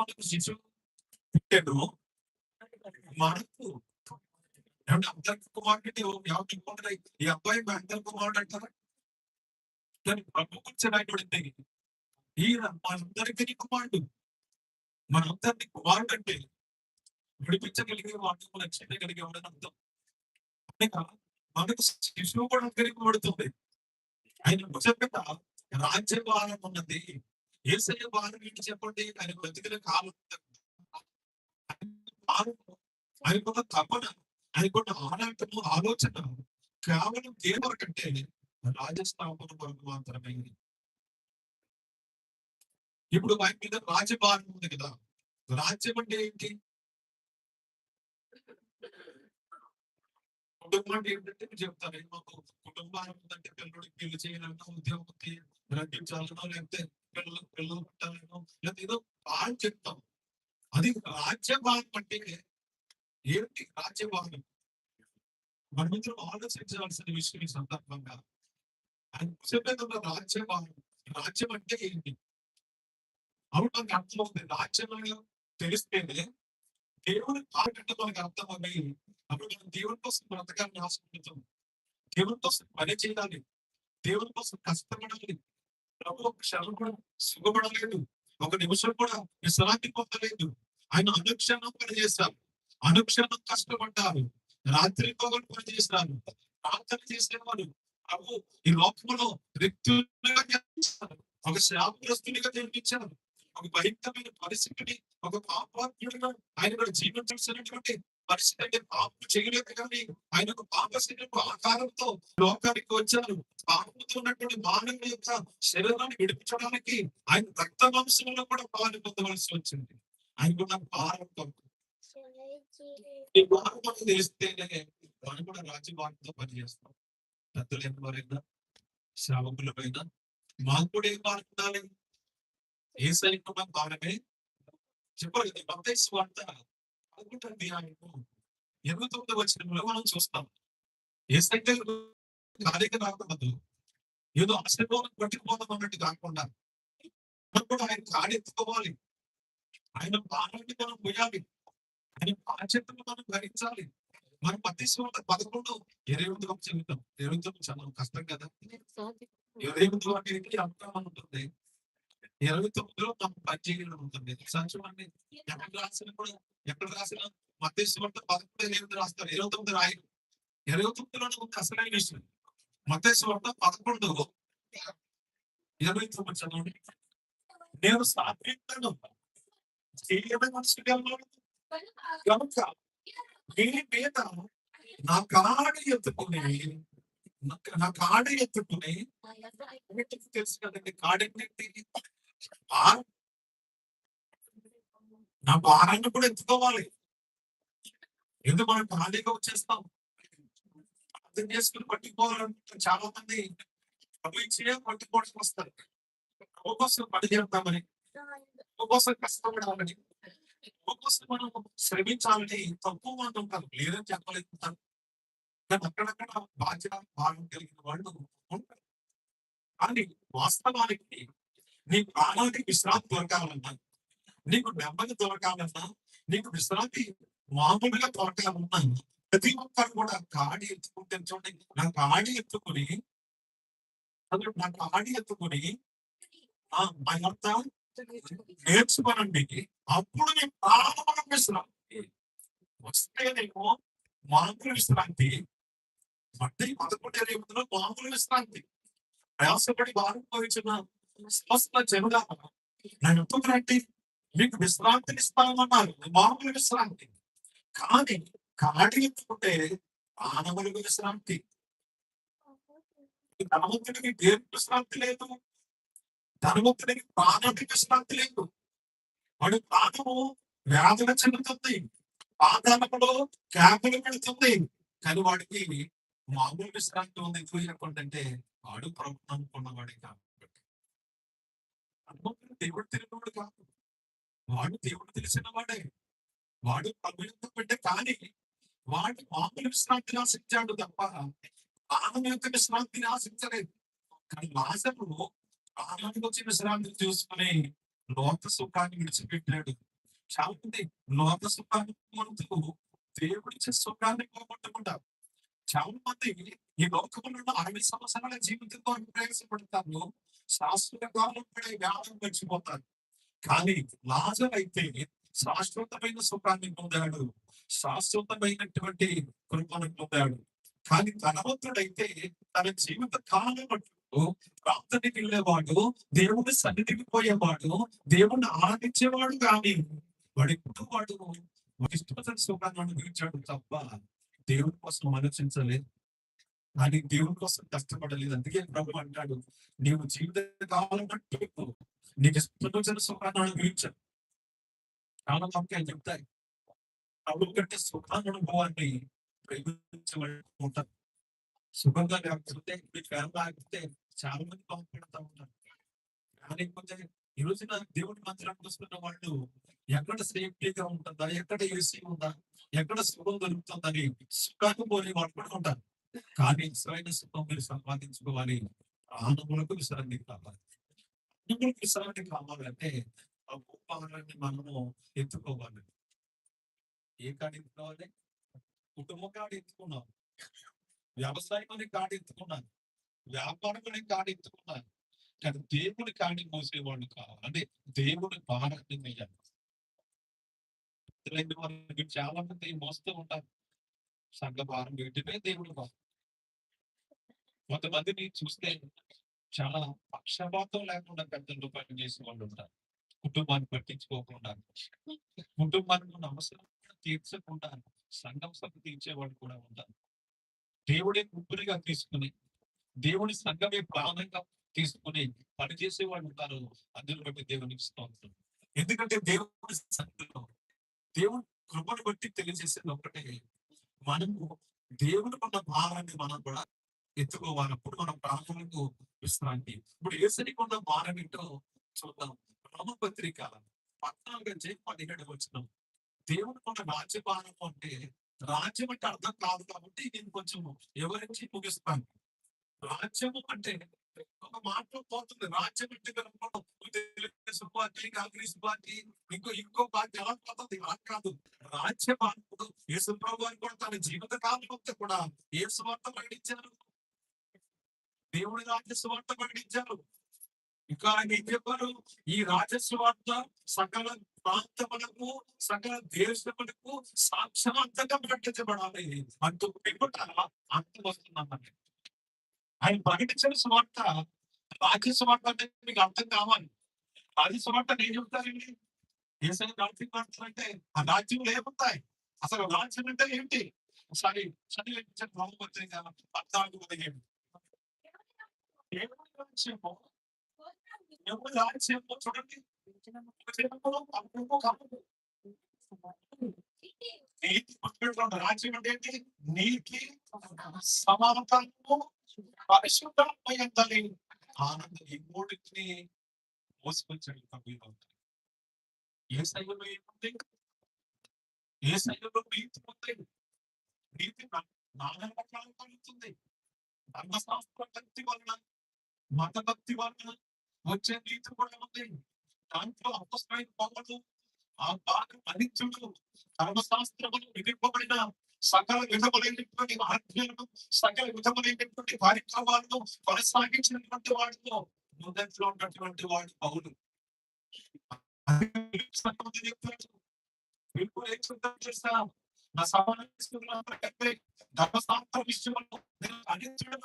మనకు శిశువు పుట్టాడు. మనకు ఏమంటే అందరికి కుమారుడు ఈ అబ్బాయి అందరి కుమారుడు అంటారా? కానీ ప్రభు గురించి రాయబడింది ఈయన మనందరికీ కుమారుడు. మనందరినీ కుమారుడు అంటే విడిపించగలిగే వాడు రక్షించగలిగే వాడు అని అర్థం. అనగా మనకు శిశువు కూడా అనుకరింపబడుతుంది ఆయన భుజంగా రాజ్యభారం ఉన్నది. ఏసయ్య భారం ఏంటి చెప్పండి ఆయన బ్రతికిన కాలం ఆయన భారం, ఆయనకున్న తపన ఆయనకున్న ఆరాటము ఆలోచన కేవలం దేవుడు కంటే రాజస్థాపన వరకు మాత్రమే. ఇప్పుడు ఆయన మీద రాజ్యభారం ఉంది కదా రాజ్యం అంటే ఏంటి? కుటుంబం అంటే ఏంటంటే మీరు చెప్తారు మాకు కుటుంబం ఉందంటే పిల్లడికి పెళ్ళి చేయాలన్నా ఉద్యోగం రక్షించాలన్నా లేకపోతే పిల్లలు పిల్లలు పుట్టాలనో ఏదో బాగా చెప్తాం. అది రాజ్యభారం అంటే ఏంటి రాజ్యభారం? మనమిద్దరం ఆలోచించాల్సిన విషయం ఈ సందర్భంగా. ఆయన చెప్పేదన్న రాజ్యభారం. రాజ్యం అంటే ఏంటి? అవును మనకి అర్థం అవుతుంది. రాజ్యం తెలిస్తేనే దేవుని పాటంటే మనకు అర్థమయ్యి అవి అప్పుడు మనం దేవుని కోసం బ్రతకాలని ఆశపడుతాం దేవుని కోసం పని చేయాలి. దేవుని కోసం కష్టపడాలి. ప్రభు ఒక క్షణం కూడా సుఖపడలేదు. ఒక నిమిషం కూడా విశ్రాంతి పొందలేదు. ఆయన అనుక్షణం పనిచేస్తారు అనుక్షణం కష్టపడ్డారు. రాత్రి పగలు పనిచేస్తారు చేశారు ప్రార్థన చేసేవారు. ప్రభు ఈ లోకంలో రిక్తులుగా జన్మించారు. ఒక శాపగ్రస్తునిగా జన్మించారు. ఒక భయంకరమైన పరిస్థితిని ఒక పాపాత్ముడిగా ఆయన కూడా జీవించాల్సినటువంటి పరిస్థితి పాపం చేయలేదు కానీ ఆయన ఒక పాప శరీరపు ఆకారంతో లోకానికి వచ్చారు. పాపంతో ఉన్నటువంటి మానవుల యొక్క శరీరాన్ని విడిపించడానికి ఆయన రక్త మాంసంలో కూడా పాలు పొందవలసి వచ్చింది. ఆయన కూడా భారం ఈ భారం మనం తెలిస్తేనే మనం కూడా రాజ్యభారంతో పనిచేస్తాం పెద్దలు ఎవరైనా సేవకులమైనా మాకు కూడా ఏం భారం ఉండాలి? ఏ సైనికుడు భారమే. చెప్పలేదు కదా వార్త పదకొండు అధ్యాయము ఇరవై తొమ్మిది వచ్చిన మనం చూస్తాం. ఏ సైకిల్ ఖాళీగా రాకూడదు ఏదో ఆశీర్వాదం పట్టుకుపోదాం అన్నట్టు కాకుండా మనం కూడా ఆయన కాడి ఎత్తుకోవాలి. ఆయన బాణాన్ని మనం పోయాలి. ఆయన బాధ్యతను మనం భరించాలి మనం పట్టించుకుంటే పదకొండు ఇరవై ఎనిమిది చదువుతాం ఇరవై తొమ్మిది చదవడం కష్టం కదా? ఇరవై ఎనిమిది అంటే అర్థం ఉంటుంది. ఇరవై తొమ్మిదిలో మనం పనిచేయడం ఉంటుంది. ఒకసారి ఎక్కడ రాసిన కూడా ఎక్కడ రాసిన మతేశ్వరంతో పదకొండు ఎనిమిది రాస్తారు. ఇరవై తొమ్మిది రాయరు. ఇరవై తొమ్మిదిలోనే ఉంది అసలైన విషయం. మతేశ్వరంతో పదకొండు ఇరవై తొమ్మిది చదవండి. నేను సాత్వికను చేయడం మనుషులు కనుక మీ మీద నా కాడ ఎత్తుకుని నా- కాడ ఎత్తుకుని తెలుసు కదండి కాడెంటి భారం నా భారాన్ని కూడా ఎత్తుకోవాలి. ఎందుకు మనం ఖాళీగా వచ్చేస్తాం? అర్థం చేసుకుని పట్టుకోవాలంటే చాలా మంది డబ్బు ఇచ్చే పట్టుకోవడం వస్తారు. డబ్బు కోసం పని చేద్దామని డబ్బు కోసం కష్టపడాలని డబ్బు కోసం మనం శ్రమించాలని తక్కువ మంది ఉంటారు. లేదని చెప్పలేదు కానీ అక్కడక్కడ బాధ్యత భాగం కలిగిన వాళ్ళు ఉంటారు. కానీ వాస్తవానికి నీకు ప్రాణానికి విశ్రాంతి దొరకాలన్నా నీకు నెమ్మది దొరకాలన్నా నీకు విశ్రాంతి మామూలుగా దొరకాలన్నా ప్రతి ఒక్కరు కూడా కాడి ఎత్తుకుంటే చూడండి నా కాడి ఎత్తుకుని అసలు నా కాడి ఎత్తుకుని ఆ మా యొక్క నేర్చుకోనండి. అప్పుడు నీ ప్రాణమైన విశ్రాంతి. వస్తేనేమో మామూలు విశ్రాంతి. మట్టి పదకొండు ఇరవై ఎనిమిదిలో మామూలు విశ్రాంతి. ప్రయాసపడి భారత స్వస్థ జనుల మీకు విశ్రాంతిని ఇస్తామన్నారు మామూలు విశ్రాంతి. కానీ కాడి ఎత్తుకుంటే మానవులకు విశ్రాంతి. ధనవంతుడికి దేవుని విశ్రాంతి లేదు. ధనవంతుడికి ప్రాణానికి విశ్రాంతి లేదు. వాడి ప్రాణము వ్యాధుల చెందుతుంది. పాదాలలో క్యాంపులు పెడుతుంది. కానీ వాడికి మామూలు విశ్రాంతి ఉంది. ఎక్కువ చెప్పంటే వాడు ప్రభుత్వం అనుకున్నవాడే కాదు. దేవుడు తెలియనివాడు కాదు. వాడు దేవుడు తెలిసిన వాడే వాడు ప్రభుత్వం పెట్టే కానీ వాడు మామూలు విశ్రాంతిని ఆశించాడు తప్ప ఆమె యొక్క విశ్రాంతిని ఆశించలేదు. కానీ లాజరు ప్రాణానికి వచ్చిన విశ్రాంతి చూసుకుని లోక సుఖాన్ని విడిచిపెట్టాడు. చాలా మంది లోక సుఖాన్ని పొందుతూ దేవుడిచ్చే సుఖాన్ని పోగొట్టుకుంటారు. చాలా మంది ఈ లోకంలో అరవై సంవత్సరాల జీవితంతో ప్రయాసపడతారు. శాశ్వత పడే వ్యాధం మర్చిపోతారు. కానీ లాజర్ అయితే శాశ్వతమైన సుఖాన్ని పొందాడు. శాశ్వతమైనటువంటి కృపను పొందాడు. కానీ ధనవంతుడైతే తన జీవిత కాలం మటుకు ప్రార్థనకి వెళ్ళేవాడు దేవుని సన్నిధికి పోయేవాడు దేవుణ్ణి ఆరాధించేవాడు కానీ వాడు ఎప్పుడు వాడు వాడి సుఖాన్ని అనుభవించాడు తప్ప దేవుడి కోసం ఆలోచించలేదు. కానీ దేవుడి కోసం కష్టపడలేదు. అందుకే ప్రభు అంటాడు నీవు జీవిత కాలం మట్టుకు నీకు ఇష్టమైన సుఖాన్ని అనుభవించాను చాలా వాక్యాలు చెప్తాయి. ప్రభు కంటే సుఖాన్ని అనుభవాన్ని ప్రయోగించబడుకుంటారు సుఖంగా లేకపోతే మీ ఫ్యాన్ లేకపోతే చాలా మంది బాగుపడతా ఉంటారు. కానీ ఈ రోజున దేవుడి మందిరానికి వస్తున్న వాళ్ళు ఎక్కడ సేఫ్టీగా ఉంటుందా? ఎక్కడ ఏసీ ఉందా? ఎక్కడ సుఖం దొరుకుతుందని సుఖాన్ని పోలి వాళ్ళు కూడా ఉంటారు. కానీ సరైన సుఖం మీరు సంపాదించుకోవాలి. ఆనందములకు విశ్రాంతి కావాలి. ఆనందములకు విశ్రాంతి కావాలంటే ఆ గొప్పని మనము ఎత్తుకోవాలి. ఏ కాడి ఎత్తుకోవాలి? కుటుంబ కాడి ఎత్తుకున్నాం. వ్యవసాయం అనే కాడి ఎత్తుకున్నాను వ్యాపారం అనే కాడి ఎత్తుకున్నాను కానీ దేవుని కాడి మోసేవాళ్ళు కావాలి. అంటే దేవుని భారాన్ని వేయాలి చాలా మంది మోస్తూ ఉంటారు. సంఘ భారం వీటిపై దేవుని భారం. కొంతమందిని చూస్తే చాలా పక్షపాతం లేకుండా పెద్దలు పని చేసే వాళ్ళు ఉంటారు. కుటుంబాన్ని పట్టించుకోకుండా. కుటుంబానికి ఉన్న అవసరం తీర్చకుండా సంఘం సభ తీర్చేవాళ్ళు కూడా ఉంటారు. దేవుడే ముగ్గురిగా తీసుకుని దేవుని సంఘమే ప్రాణంగా తీసుకుని పనిచేసే వాళ్ళు ఉంటారు. అందుని బట్టి దేవునికి స్తోత్రం. ఎందుకంటే దేవుని దేవుని కృపను బట్టి తెలియజేసేది ఒకటే. మనము దేవుని ఉన్న భారాన్ని మనం కూడా ఎత్తుకోవాలి. అప్పుడు మనం ప్రాణాలకు విశ్రాంతి. ఇప్పుడు ఏసరికి ఉన్న భారం ఏంటో చూద్దాం. రామపత్రిక పద్నాలుగు నుంచి పదిహేడు వచ్చిన. దేవుని ఉన్న రాజ్య భారం అంటే రాజ్యం అంటే అర్థం కాదు కాబట్టి నేను కొంచెం వివరించి ముగిస్తాను. రాజ్యము అంటే ఒక మాటలో పోతుంది. రాజ్యం అంటే తెలుగుదేశం పార్టీ కాంగ్రెస్ పార్టీ ఇంకో ఇంకో పార్టీ ఎలా పోతుంది? అలా కాదు. రాజ్య మార్పుడు యేసు ప్రభు కూడా తన జీవిత కాలం అంతా కూడా ఏ స్వార్థ ప్రకటించారు. దేవుడి రాజ్య స్వార్థ ప్రకటించారు. ఇంకా ఆయన ఏం చెప్పారు? ఈ రాజస్వార్థ సకల ప్రాంతములకు సకల దేశములకు సాక్ష్యవంతంగా ప్రకటించబడాలి. అంత అంత అంతం వస్తుందన్నమాట ఆయన ప్రకటించిన సువార్త రాజ్య సువార్త అంటే మీకు అర్థం కావాలి. రాజ్య సువార్త నేను చెప్తానండి దేశాన్ని రాజ్యం పడతారంటే ఆ రాజ్యం ఏముంటాయి అసలు రాజ్యం అంటే ఏంటి? ఒకసారి చదివించిన రామపత్రిక పద్నాలుగు పదిహేడు. దేవుని రాజ్యము? ఎవరు రాజ్యము చూడండి. నీతి రాజ్యం అంటే ఏంటి? నీతి సమానతము పరిశుద్ధమయ్యిందని ఆనందం ఈ మూడింటిని మోసుకొచ్చాడు కంపెనీ ఏ శైలిలో ఏముంది? ఏ శైలిలో నీతి ఉంది. నీతి నా- నానా కలుగుతుంది. ధర్మశాస్త్ర భక్తి వలన మత భక్తి వలన వచ్చే నీతి కూడా ఉంది. దాంట్లో అపస్మైన పొగలు ఆ బాగా అనిత్యుడు ధర్మశాస్త్రములు విధింపబడిన సకల విధములైనటువంటి ఆజ్ఞలను సకల విధములైనటువంటి కార్యక్రమాలను కొనసాగించినటువంటి వాడితో మొదట్లో ఉన్నటువంటి వాడు పౌలు. సంతమంది నా సమావేశంలో ధర్మశాస్త్ర విషయంలో అందించడం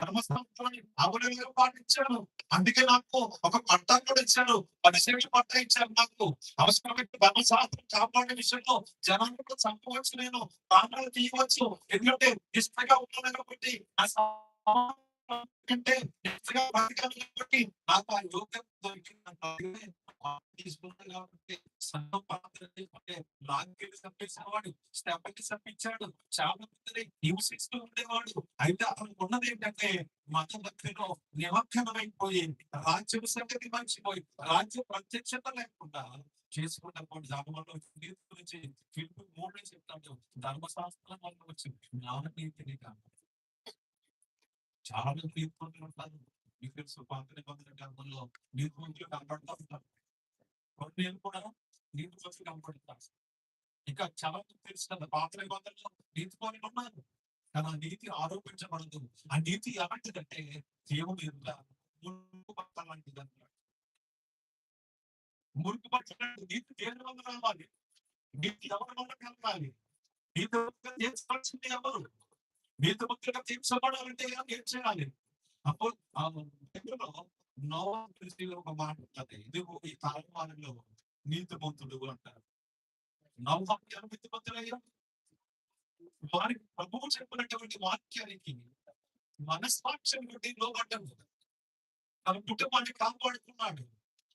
ధర్మశాస్త్రాన్ని అవలంగా పాటించాను అందుకే నాకు ఒక పట్టా కూడా ఇచ్చాడు పదిశేష పట్టా ఇచ్చాడు నాకు. అవసరమైన ధర్మశాస్త్రం కాపాడే విషయంలో జనాలకు చంపవచ్చు నేను. ప్రాణాలు తీయవచ్చు. ఎందుకంటే ఇష్టంగా ఉన్నాను కాబట్టి నా సమాజం బతకాలి కాబట్టి నాకు ఆ యోగ్యత దొరికిందంటే నాకు అందుకనే ఆ తీసుకున్నాను చంపించాడు చాలా మందిని హింసిస్తూ ఉండేవాడు అయితే అతను ఉన్నది ఏంటంటే మత భక్తిలో నిమగ్నమైపోయి రాజ్యం సంగతి మర్చిపోయి రాజ్య ప్రత్యక్షత లేకుండా చేసుకున్నప్పుడు ధర్మంలో నీతి గురించి ఫిలిపి మూడు చెప్తాడు ధర్మశాస్త్రం వల్ల వచ్చింది జ్ఞాన నీతిని కాదు చాలా తీర్పులు ఉంటారు మీకు తెలుసు పాత నిబంధన గ్రంథంలో నీతి మంత్రులు కనపడతా ఉంటారు. కొన్ని కూడా నీతి కోసం కనపడతారు ఇంకా చాలా మంది తెలుసు కదా పాత నిబంధనలో నీతి పనులు ఉన్నారు. కానీ ఆ నీతి ఆరోపించబడదు. ఆ నీతి ఎలాంటిదంటే దేవుని ఎదుట మురుగు బట్ట లాంటిది అన్నమాట. మురుగు బట్ట నీతి దేవుని వల్ల రావాలి నీతి ఎవరి వల్ల కలగాలి నీతి ముఖ్యంగా తీర్చవలసింది ఎవరు? నీతి ముఖ్యంగా తీర్చబడాలంటే ఏం చేయాలి? అప్పుడు ఆ దగ్గరలో నోవా గురించి ఒక మాట ఉంటుంది. ఎందుకు? ఈ తలమానంలో నీతి మంతుడు అంటారు. నోవా ఎవరు నీతి మంతులయ్యారు వారికి ప్రభువు చెప్పినటువంటి వాక్యానికి మనస్సాక్ష్యం నుండి లోబడ్డాడు. తన కుటుంబాన్ని కాపాడుతున్నాడు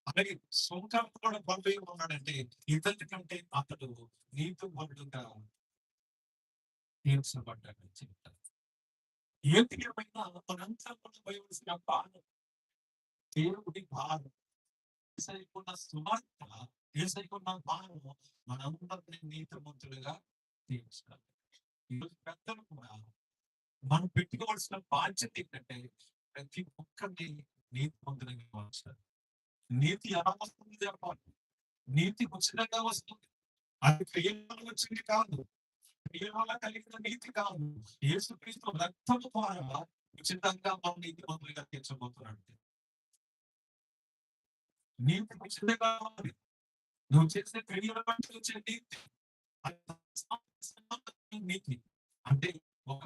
అలాగే సొంతం కూడా పంపి ఉన్నాడంటే ఇతని కంటే అతడు నీతి మంతుడుగా తీర్చబడ్డాడు చెప్తారు. ఏది ఏమైనా మనంతా కూడా పోయవలసిన బాధ దేవుడి భారం. ఏసైకున్న సువార్త ఏసైకున్న భారం మనందరినీ నీతిమంతులుగా తీర్చాలి ఈరోజు పెద్దలు కూడా మనం పెట్టుకోవాల్సిన బాధ్యత ఏంటంటే ప్రతి ఒక్కరిని నీతిమంతులుగా మార్చాలి నీతి ఎలా వస్తుంది చెప్పాలి నీతి ఉచితంగా వస్తుంది. అది క్రియల వచ్చింది కాదు. క్రియల వల్ల కలిగిన నీతి కాదు. యేసుక్రీస్తు రక్తము ద్వారా ఉచితంగా మనం నీతిమంతులుగా తీర్చబోతున్నాడు. నీకు ఉచితంగా కావాలి. నువ్వు చేసే క్రియల బట్టి వచ్చే నీతి. నీతి. అంటే ఒక